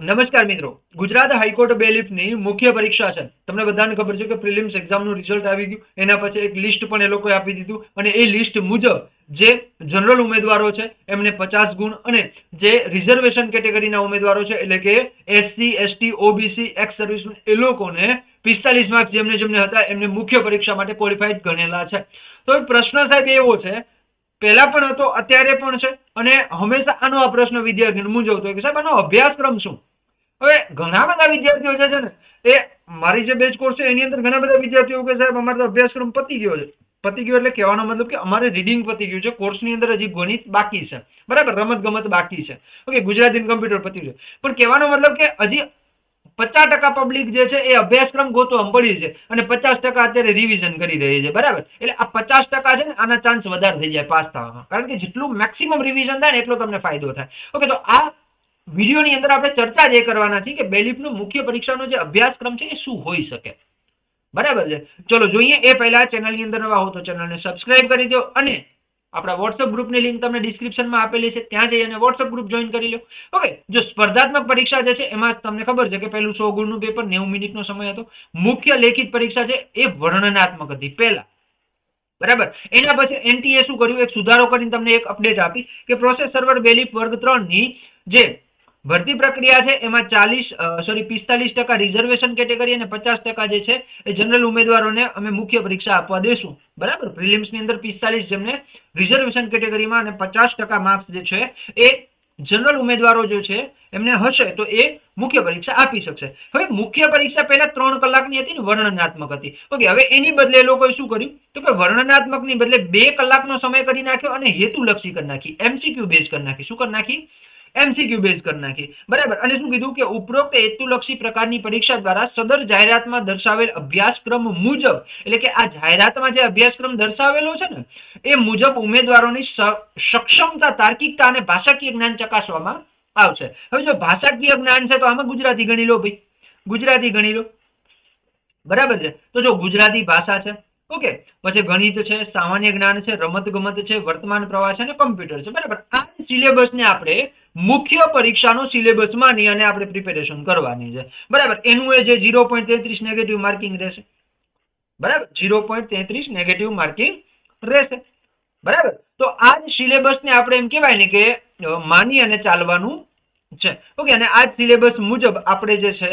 નમસ્કાર મિત્રો. ગુજરાત હાઈકોર્ટ બેલીફની મુખ્ય પરીક્ષા છે. તમને બધાને ખબર છે કે પ્રિલિમ્સ એક્ઝામનું રિઝલ્ટ આવી ગયું. એના પછી એક લિસ્ટ પણ એ લોકોએ આપી દીધું. અને એ લિસ્ટ મુજબ જે જનરલ ઉમેદવારો છે, એમને પચાસ ગુણ અને જે રિઝર્વેશન કેટેગરીના ઉમેદવારો છે, એટલે કે SC ST OBC ex service એ લોકોને પિસ્તાલીસ માર્ક્સ જેમને જેમને હતા, એમને મુખ્ય પરીક્ષા માટે ક્વોલિફાઈડ ગણેલા છે. તો પ્રશ્ન સાહેબ એવો છે, પહેલા પણ હતો, અત્યારે પણ છે. અને હંમેશા આનો આ પ્રશ્ન વિદ્યાર્થીને મૂંઝવતો કે સાહેબ, આનો અભ્યાસક્રમ શું? હવે ઘણા બધા વિદ્યાર્થીઓ જે છે ને, એ મારી જે બેચ કોર્સ છે, એની અંદર ઘણા બધા વિદ્યાર્થીઓ કે સાહેબ અમારે અભ્યાસક્રમ પતી ગયો છે. પતી ગયો એટલે કહેવાનો મતલબ કે અમારે રીડિંગ પતી ગયું છે કોર્સની અંદર હજી ગણિત બાકી છે. બરાબર? રમત ગમત બાકી છે. ઓકે ગુજરાતી કમ્પ્યુટર પતી છે પણ કહેવાનો મતલબ કે હજી પચાસ ટકા પબ્લિક જે છે, એ અભ્યાસક્રમ ગોતો પડી છે અને પચાસ ટકા અત્યારે રિવિઝન કરી રહી છે. બરાબર? એટલે આ પચાસ ટકા છે ને, આના ચાન્સ વધારે થઈ જાય પાસ થવામાં. કારણ કે જેટલું મેક્સિમમ રિવિઝન થાય ને, એટલો તમને ફાયદો થાય. ઓકે તો આ વિડીયોની અંદર આપણે ચર્ચા જે કરવાના છે કે બેલીફનો મુખ્ય પરીક્ષાનો જે અભ્યાસક્રમ છે એ શું હોઈ શકે. બરાબર છે? ચલો, જોઈએ એ પહેલા ચેનલની અંદર નવા હો તો ચેનલને સબસ્ક્રાઇબ કરી દો અને આપણા વોટ્સઅપ ગ્રુપની લિંક તમને ડિસ્ક્રિપ્શનમાં આપેલી છે, ત્યાં જઈ અને વોટ્સઅપ ગ્રુપ જોઈન કરી લો. ઓકે જો સ્પર્ધાત્મક પરીક્ષા જે છે, એમાં તમને ખબર છે કે પહેલું સો ગુણનું પેપર નેવું મિનિટનો સમય હતો. મુખ્ય લેખિત પરીક્ષા છે, એ વર્ણનાત્મક હતી પહેલા. બરાબર? એના પછી એનટીએ શું કર્યું? એક સુધારો કરીને તમને એક અપડેટ આપી કે પ્રોસેસ સર્વર બેલીફ વર્ગ ત્રણની જે ભરતી પ્રક્રિયા છે, એમાં ચાલીસ સોરી પિસ્તાલીસ ટકા રિઝર્વેશન કેટેગરી અને પચાસ ટકા જે છે, એ જનરલ ઉમેદવારોને અમે મુખ્ય પરીક્ષા આપવા દેશું. બરાબર? પ્રિલિમ્સની અંદર પિસ્તાલીસ જેમને રિઝર્વેશન કેટેગરીમાં અને પચાસ ટકા માર્ક્સ જે છે, એ જનરલ ઉમેદવારો જે છે, એમને હશે, તો એ મુખ્ય પરીક્ષા આપી શકશે. હવે મુખ્ય પરીક્ષા પહેલા ત્રણ કલાકની હતી ને વર્ણનાત્મક હતી. ઓકે, હવે એની બદલે લોકોએ શું કર્યું? તો કે વર્ણનાત્મકની બદલે બે કલાકનો સમય કરી નાખ્યો અને હેતુલક્ષી કરી નાખી એમસીક્યુ બેઝ કરી નાખી. શું કરી નાખી? એમસીક્યુ બેઝ કરી નાખી. બરાબર? અને શું કીધું કે ઉપરોક્ત હેતુલક્ષી પ્રકારની પરીક્ષા દ્વારા સદર જાહેરાતમાં દર્શાવેલ અભ્યાસક્રમ મુજબ, એટલે કે આ જાહેરાતમાં જે અભ્યાસક્રમ દર્શાવેલો છે ને, એ મુજબ ઉમેદવારોની સક્ષમતા, તાર્કિકતા અને ભાષાકીય જ્ઞાન ચકાસવામાં આવશે. હવે જો ભાષાકીય જ્ઞાન છે તો આમાં ગુજરાતી ગણી લો ભાઈ. ગુજરાતી ગણી લો. બરાબર છે? તો જો ગુજરાતી ભાષા છે, ઓકે. પછી ગણિત છે, સામાન્ય જ્ઞાન છે રમત ગમત છે, વર્તમાન પ્રવાહ છે અને કમ્પ્યુટર છે. બરાબર? આ સિલેબસને આપણે મુખ્ય પરીક્ષાનો સિલેબસ માની અને આપણે પ્રિપેરેશન કરવાની છે. બરાબર? એનું એ જે ઝીરો પોઈન્ટ તેત્રીસ નેગેટિવ માર્કિંગ રહેશે. બરાબર? ઝીરો પોઈન્ટ તેત્રીસ નેગેટિવ માર્કિંગ રહેશે. બરાબર? તો આ જ સિલેબસને આપણે એમ કહેવાય ને કે માની અને ચાલવાનું છે. ઓકે અને આ સિલેબસ મુજબ આપણે જે છે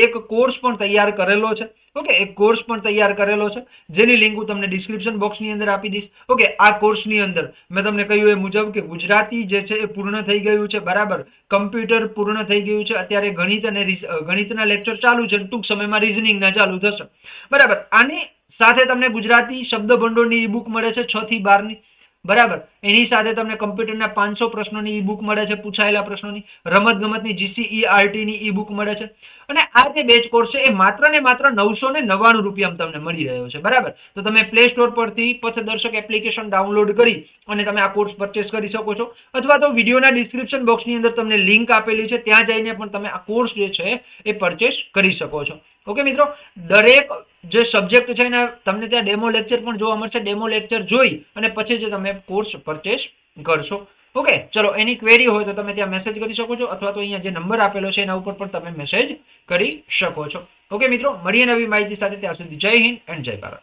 એક કોર્સ પણ તૈયાર કરેલો છે. ઓકે એક કોર્સ પણ તૈયાર કરેલો છે. જેની લિંક હું તમને ડિસ્ક્રિપ્શન બોક્સની અંદર આપી દઈશ. ઓકે આ કોર્સની અંદર મેં તમને કહ્યું એ મુજબ કે ગુજરાતી જે છે એ પૂર્ણ થઈ ગયું છે, બરાબર? કમ્પ્યુટર પૂર્ણ થઈ ગયું છે. અત્યારે ગણિત અને ગણિતના લેક્ચર ચાલુ છે. ટૂંક સમયમાં રિઝનિંગના ચાલુ થશે. બરાબર? આની સાથે તમને ગુજરાતી શબ્દ ભંડોળની ઈ બુક મળે છે છ થી બારની બરાબર. એની સાથે તમને કમ્પ્યુટરના પાંચસો પ્રશ્નોની ઈ બુક મળે છે, પૂછાયેલા પ્રશ્નોની રમત ગમતની જીસીઈ આરટીની ઈ બુક મળે છે. અને આ જે બેચ કોર્સ છે, એ માત્ર ને માત્ર નવસો ને નવ્વાણું રૂપિયામાં તમને મળી રહ્યો છે, બરાબર? તો તમે પ્લે સ્ટોર પરથી પથદર્શક એપ્લિકેશન ડાઉનલોડ કરી અને તમે આ કોર્સ પરચેસ કરી શકો છો. અથવા તો વિડીયોના ડિસ્ક્રિપ્શન બોક્સની અંદર તમને લિંક આપેલી છે, ત્યાં જઈને પણ તમે આ કોર્સ જે છે, એ પરચેસ કરી શકો છો. ઓકે, મિત્રો? દરેક જે સબ્જેક્ટ છે એના તમને ત્યાં ડેમો લેક્ચર પણ જોવા મળશે. ડેમો લેક્ચર જોઈ અને પછી જ તમે કોર્સ પરચેસ કરશો. ઓકે, ચલો, એની ક્વેરી હોય તો તમે ત્યાં મેસેજ કરી શકો છો અથવા તો અહીંયા જે નંબર આપેલો છે એના ઉપર પણ તમે મેસેજ કરી શકો છો. ઓકે, મિત્રો? મળીએ નવી માહિતી સાથે. ત્યાં સુધી જય હિન્દ એન્ડ જય ભારત.